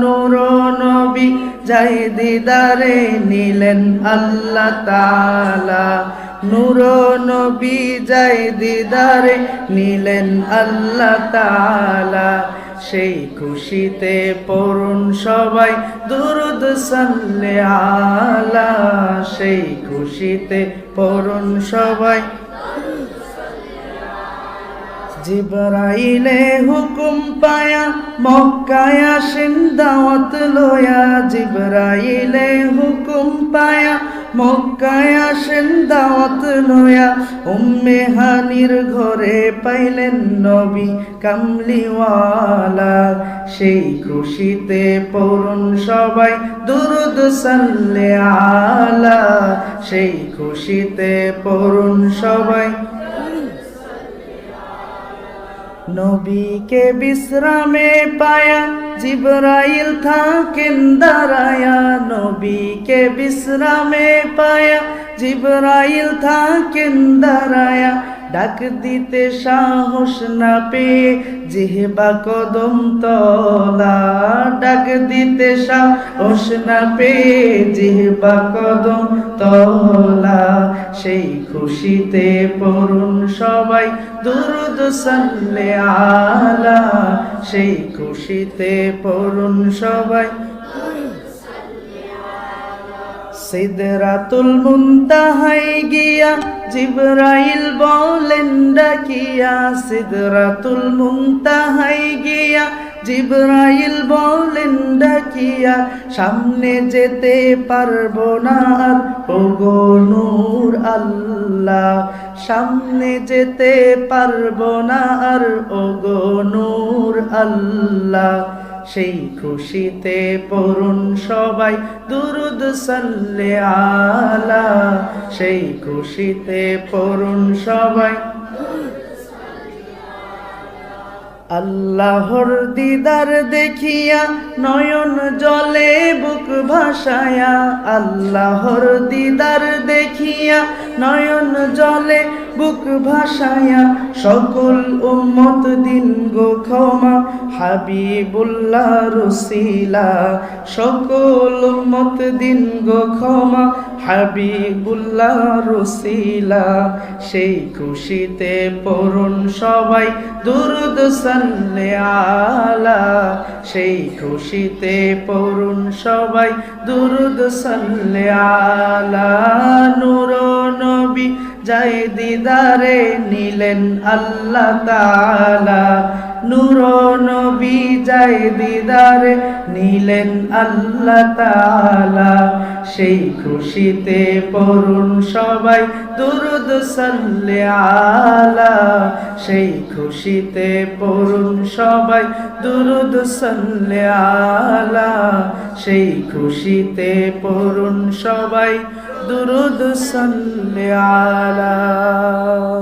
নূর নবী, যাই দিদারে নিলেন আল্লাহ তালা নূর নবী, যাই দিদারে নিলেন আল্লাহ তালা সেই খুশিতে পড়ুন সবাই, দুরুদ সাল্লে আলা। সেই খুশিতে পড়ুন সবাই জিবরাইলে হুকুম পায়া, মক্কায় আসেন, দাওয়াত লয়া। জিবরাইলে হুকুম পায়া, মক্কায় আসেন, দাওয়াত লয়া। উম্মে হানির ঘরে পাইলেন নবী কামলিওয়ালা। সেই খুশিতে পড়ুন সবাই, দুরুদ সাল্লে আলা। সেই খুশিতে পড়ুন সবাই। নবীকে বিশ্রামে পায়া জিবরাইল থাকেন দাঁড়ায়া নবীকে বিশ্রামে পায়া জিবরাইল থাকেন দাঁড়ায়া ডাক দিতে সাহস না পেয়ে জিহবা কদম তলা। ডাক দিতে সাহস না পেয়ে জিহবা কদম তলা। সেই খুশিতে পড়ুন সবাই, দুরুদ সাল্লে আলা। সেই খুশিতে পড়ুন সবাই সিদরাতুল মুনতাহাই গিয়া জিবরাইল বলেন, ডাকিয়া সিদরাতুল মুনতাহাই গিয়া জিবরাইল বলেন, ডাকিয়া, সামনে যেতে পারব না আর। ওগো নূর আল্লাহ, সামনে যেতে পারব না আর। ওগো নূর আল্লাহ সেই খুশিতে পড়ুন সবাই। দুরুদ সাল্লে আলা। সেই খুশিতে পড়ুন সবাই। আল্লাহর দিদার দেখিয়া নয়ন জলে বুক ভাসায়া। আল্লাহর দিদার দেখিয়া নয়ন জলে বুক ভাসায়া। সকল উম্মত দিন গো ক্ষমা হাবিবুল্লাহ রসিলা, সকল উম্মত দিন গো ক্ষমা, হাবিবুল্লাহ রসিলা। সেই খুশিতে পড়ুন সবাই, দুরুদ সাল্লে আলা। সেই খুশিতে পড়ুন সবাই, দুরুদ সাল্লে আলা। নূর নবী যাই দিদারে নিলেন আল্লাহ তালা নূর নবী যাই দিদারে নিলেন আল্লাহ তালা সেই খুশিতে পড়ুন সবাই, দুরুদ সাল্লে সেই খুশিতে পড়ুন সবাই, দুরুদ সাল্লে সেই খুশিতে পড়ুন সবাই, দুরুদ সাল্লে تعالى